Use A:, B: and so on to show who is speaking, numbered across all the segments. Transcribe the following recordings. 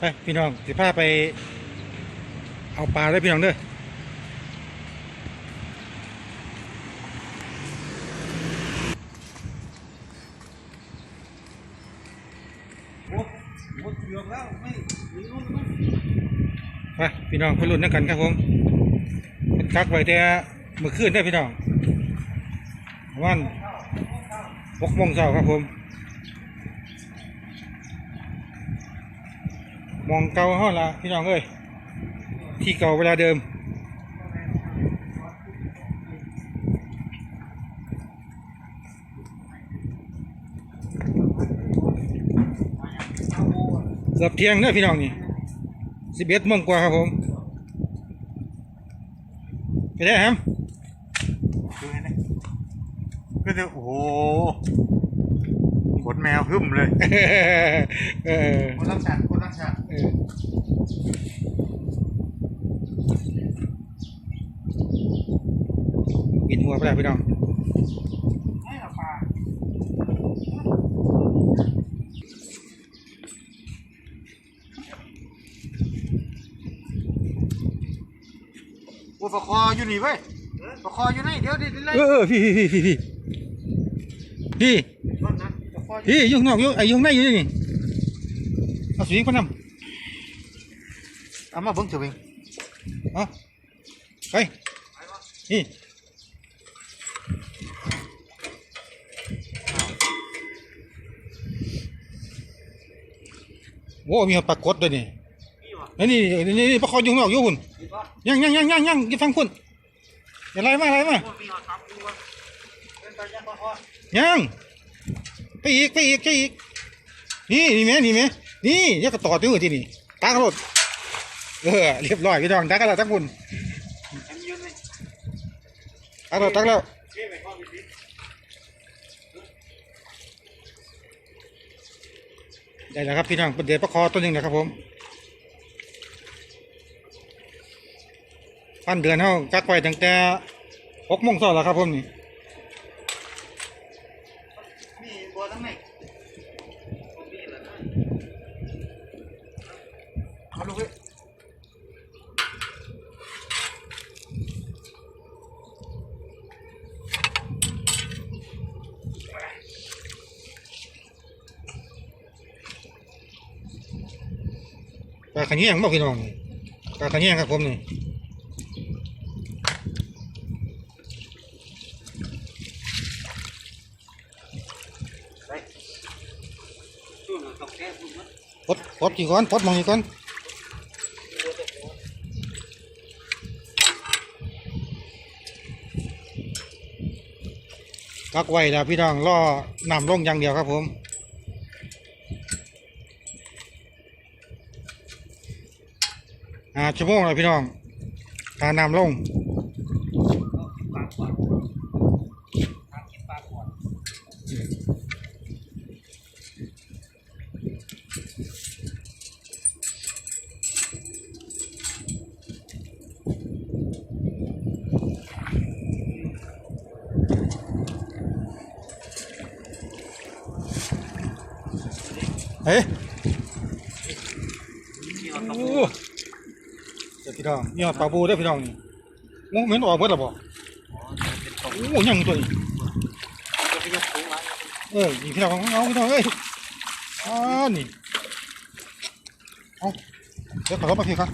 A: ไปพี่น้องสิพาไป เอาปลาเลยพี่น้องเด้อไปพี่น้องไปรุ่นนักกันครับผมมันกักไว้แต่เมื่อคืนได้พี่น้องวันหกโมงเช้าครับผม มองเก่าห้อละพี่น้องเอ้ยที่เก่าเวลาเดิม เกือบเที่ยงเนอะพี่น้องนี่สิบเอ็ดโมงกว่าครับผมไปได้ครับ
B: ดูไงนะก็จะโอ้โห แมวหึ่มเลย
A: เออ
B: คนรักชาติคนรักชาติ
A: เออกินหัวไปแล้วพี่น้อง
B: ให้เราปลาโอ้ปลาคออยู่นี่เว้ยปลาคออยู่นี่เดี๋ยวดิเดี๋ยวเลย
A: เออเออพี่พี่พี่พี่พี่ พี่
B: นั่นนะปลาคออยู่
A: พี่อยุ่ข้างนอกยุ่งไอ้ยุ่งในอยู่นี่เอาสวิงพน
B: เอามาเบิ้งเถอะเอง
A: เอาไปนี่โอ้ มีปลากดด้วยนี่นี่นี่นี่นี่ปลาคอยู่งนอกยู่งหุ่นยังยังยังยังยังยี่ฟังคุณอย่าไล่มา
B: อดสามายัง
A: ไปอีกไปอีกไปอีกนี่นี่แม่นี่แม่นี่ยักกระต่อตัวที่นี่ตากรถเออเรียบร้อยพี่น้องตากแล้วทั้งคุณ
B: อันยืนเลย
A: ตากแล้วตากแล้ว
B: ได้
A: แล้วครับพี่น้องเป็นเดือดประคอตัวหนึ่งนะครับผมปั้นเดือนเท่ากักไว้ตั้งแต่หกโมงเช้าแล้วครับผมนี่
B: มีบัวทั้งไหนเอาลูกเว้ย
A: ปลาขะเนียงบ่พี่น้องปลาขะเนียงครับผมนี่
B: ช่วงตกแก้ปุ๊บมัน
A: พดพดกี่ก้อนพดมองกี่ก้อนกักไว้แล้วพี่น้องล่อนำลงอย่างเดียวครับผม อ่าชั่วโมงแล้วพี่น้องทาน้ำลงเฮ้ย
B: มีหอด
A: โอ้
B: ตะปู
A: เดี๋ยว พี่น้องนี่ปลาบูได้อพี่น้องนี่โอ้เหม็นออกเบิดแล้วบ่
B: เป็นตก
A: โอ้ยังตัวนี้
B: จะไปย
A: เออนี่พี่น้องเอาพี่น้องเอ้ยอ๋อนี่เอาเดี๋ยวขอรบมาพี่ครับ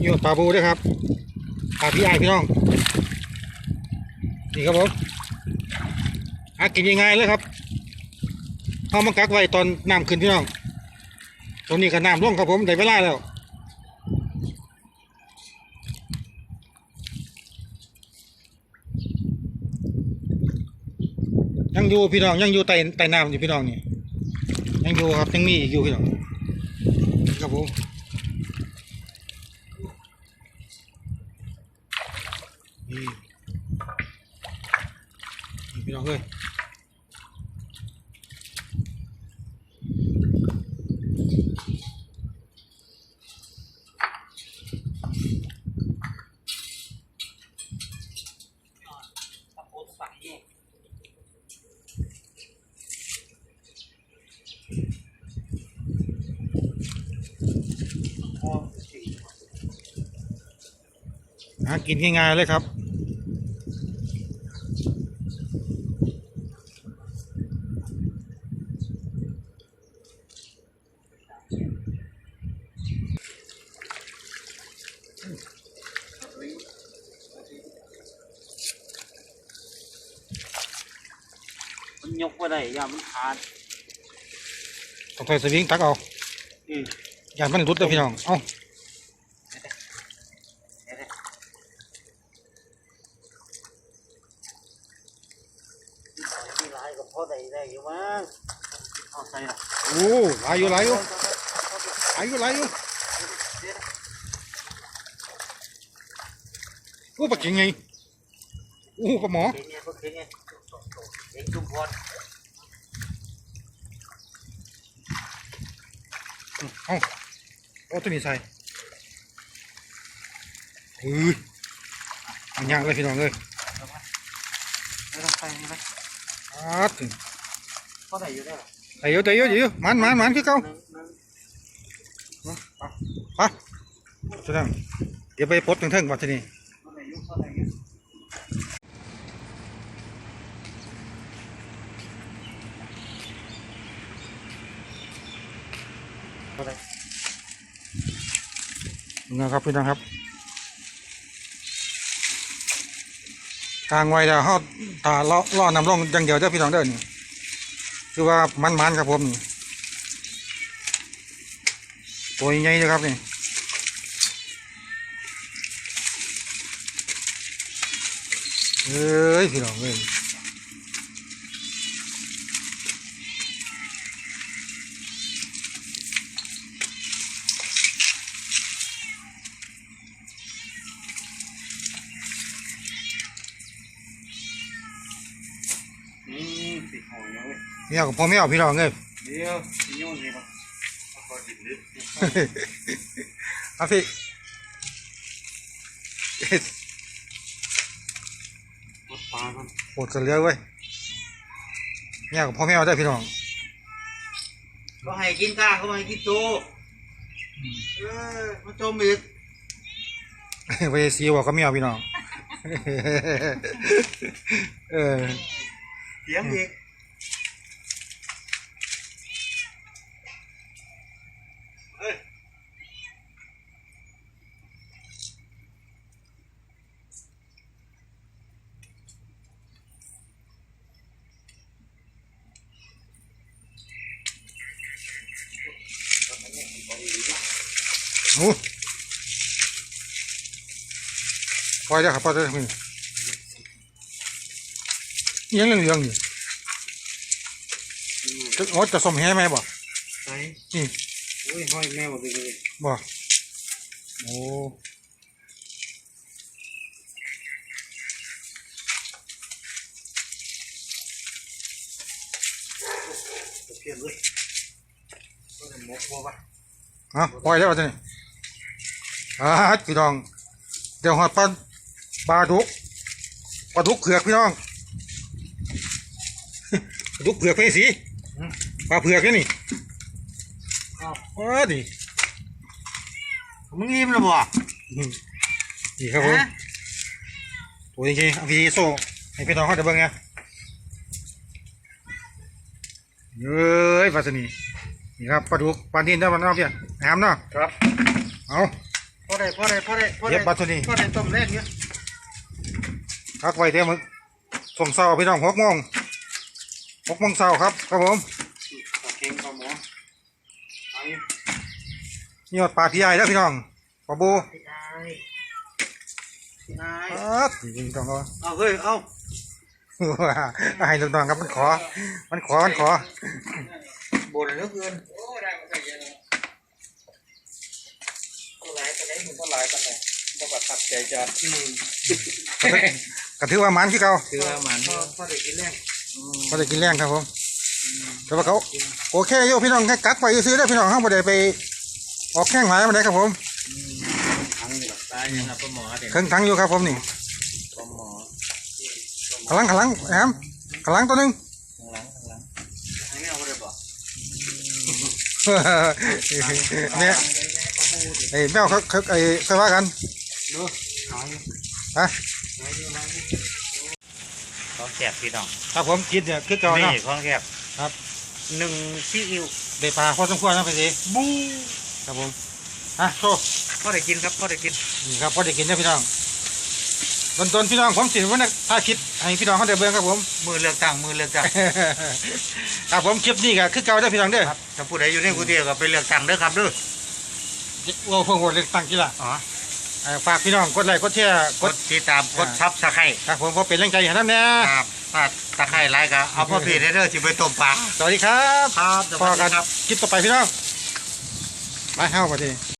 A: นี่ปลาบูด้วยครับปลาพี่ไอายพี่น้องนี่ครับผมอากินยังไงเลยครับ เอามากักไว้ตอนน้ำขึ้นพี่น้องตอนนี้ก็น้ำลงครับผมได้เวลาแล้วยังอยู่พี่น้องยังอยู่ใต้ใต้น้ำอยู่พี่น้องนี่ยังอยู่ครับยังมีอีกอยู่พี่น้องครับผมนี่นี่พี่น้องเอ้ยากินง่ายๆเลยครับ
B: มันยกว่าได้ยามันขาด
A: ต้องใส่สวิงตักเอา
B: อืม
A: อย่ามันรุดเลยพี่น้อง เอ้า
B: ที่ร้ายก็พอได้ได้อยู่มั้งเอาใส่ละ
A: โอ้หลายอยู่หลายอยู่หลายอยู่หลายอยู่โอ้ปากเก่งไงโอ้ปลาหมอ
B: เก่งไงก็เก่งไงเก่งจุ่มพร
A: เอ้าเอาตัวนี้ใส่เฮ้ยมันยากเลยพี่น้องเลย
B: ไม่ต้องใส่นี่ไหม
A: อาด
B: พอได้อยู่ได้หรอ
A: ไอ้เยอะแต่เยอะเยอะมันมันมันคือเก่า
B: หนึ่งหนึ่ง
A: ไปจะนั่งเดี๋ยวไปปลดถึงเทิงก่อนทีนี้นะครับพี่น้องครับ ทางไว้แล้วเขาตาล่อล่อนำร่องอย่างเดียวเด้อพี่น้องเด้อนี่คือว่ามันมันครับผมนี่ตัวใหญ่เลยครับนี่เอ้ยพี่น้องเอ้
B: ย เว้ย
A: เนี่ยกับพ่อแม่พี่น้องเอ้ย
B: เดี๋ยวสิโยนนี่ครับคอยดิบดิบ
A: เอาพี่
B: รถปลาครับ
A: โหดกันเรือเว้ยเนี่ยกับพ่อแม่ได้อพี่น้อง
B: ก็ให้กินข้าวก็ให้กินตูเออมาจมอีก
A: ไปซีบอกก็ไม่เอาพี่น้อง เออ
B: เสียงอีก
A: โอ้ปล่อยแล้วครับปล่อยแล้วพี่อิหยังเหลืองๆนี่จะโอ้จะสมแห่ไหมบ่
B: ใส่
A: นี่
B: โอ้ยห้อยแมวเลยเลย
A: บ่โอ้
B: เพียนเลยก็เลยมกวัวปะ
A: อะปล่อยแล้วจะนี่ อ่าพี่น้อง เดี๋ยวหอดปลาปลาดุกปลาดุกเผือกพี่น้องปลาดุกเผือกพี่สีปลาเผือกนี่นี่
B: อ้าว
A: เออนี่
B: มึงอิ่มแล้วบ่
A: อืมนี่ครับผม
B: ฮะ
A: ตัวจริงๆเอาพี่โซ่ให้พี่น้องเขาจะเบิ่งไงเอ้ยปลาสนีนี่ครับปลาดุกปลาดินได้มันเอาเพียงแหมเนาะ
B: ครับ
A: เอา
B: พอ ได้พอได้พอได้พอ
A: เย็
B: ได้
A: บปลาตัวนี้
B: พอได้ต้มแรกเนี้ย
A: พักไว้เดี๋ยวมึงส่งเศร้าพี่น้องหกโมงหกโมงเศร้าครับครับผม
B: ปลาเค็งปลาหมอเอา
A: นี่หอดปลาพี่ใหญ่แล้วพี่น้องปลาบู
B: พี่นายพี่นาย
A: ปัดนี่พี่น้องก็
B: เอาเฮ้ยเอา
A: ให้ลูกน้องครับมันขอ มันขอมันขอ
B: บ่นเหลือเกินโอ้ได้มาใส่เยอะเลยก็หลายไปไหน มันก็หลายไปไหนก็แบบตัดใจจะอืม
A: ก็ถือว่ามันคือเขา
B: คือว่ามันพอได้กินแรง
A: พอได้กินแรงครับผมแต่ว่าเขาโอเคโยพี่น้องแค่กักไปซื้อได้อพี่น้องห้ามบ่ได้ไปออกแข้งหลายมาได้ครับผม
B: ทั้งแบบตายยังครับปลาหมอเด็ก
A: เครื่องทั้งอยู่ครับผมนี่
B: ปลาหมอ
A: ขลังขลังแหมขลังตัวหนึง
B: ข้างหลังข้างหลังให้ไม่เอาไปเลยบอก
A: เนี่ย ไอ้แมวเขาเขาไอ้เคยว่ากัน
B: ดูหาย
A: อะ
B: ของแสบพี่น้อง
A: ครับผมกินเนี่ยคือเก่า
B: นี่
A: เนาะ
B: ของแสบ
A: ครับ
B: หนึ่งซีอิ๊ว
A: ได้ปลาพอสมควรนะพี่สิ
B: บู
A: ครับผมอะโชว์
B: ก็ได้กินครับก็ได้กิน
A: นี่ครับพอได้กินนะพี่น้องตนตนๆพี่น้องผมสิวันนี้ถ้าคิดให้พี่น้องเขาได้เบิ่งครับผม
B: มือเลือกตั้งมือเลือกตั้ง
A: ครับผมคลิปนี้ก็คือเก่าได้อพี่น้องเด้อ
B: ครับถ้าผู้ใดอยู่ในกรุงเทพก็ไปเลือกตั้งเด้อครับเด้อ
A: ว่าพวกโหวตเลือกตั้งกี่ละ
B: อ๋อ
A: เอ่อฝากพี่น้องกดไลค์กดแชร์ก
B: ก
A: ด
B: ดติดตามกดซับสไครต์
A: ครับผมเพราะเป็นแรงใจให้ท่านแน่
B: ครับถ้าตะไคร้ไรก็เอาพ่อพี่เด้อสิไปต้มปลา
A: สวัสดีครับ
B: ครับส
A: พอ
B: วัส
A: กั
B: ดี
A: น
B: ครับ
A: คลิปต่อไปพี่น้องไปเข้าไปดี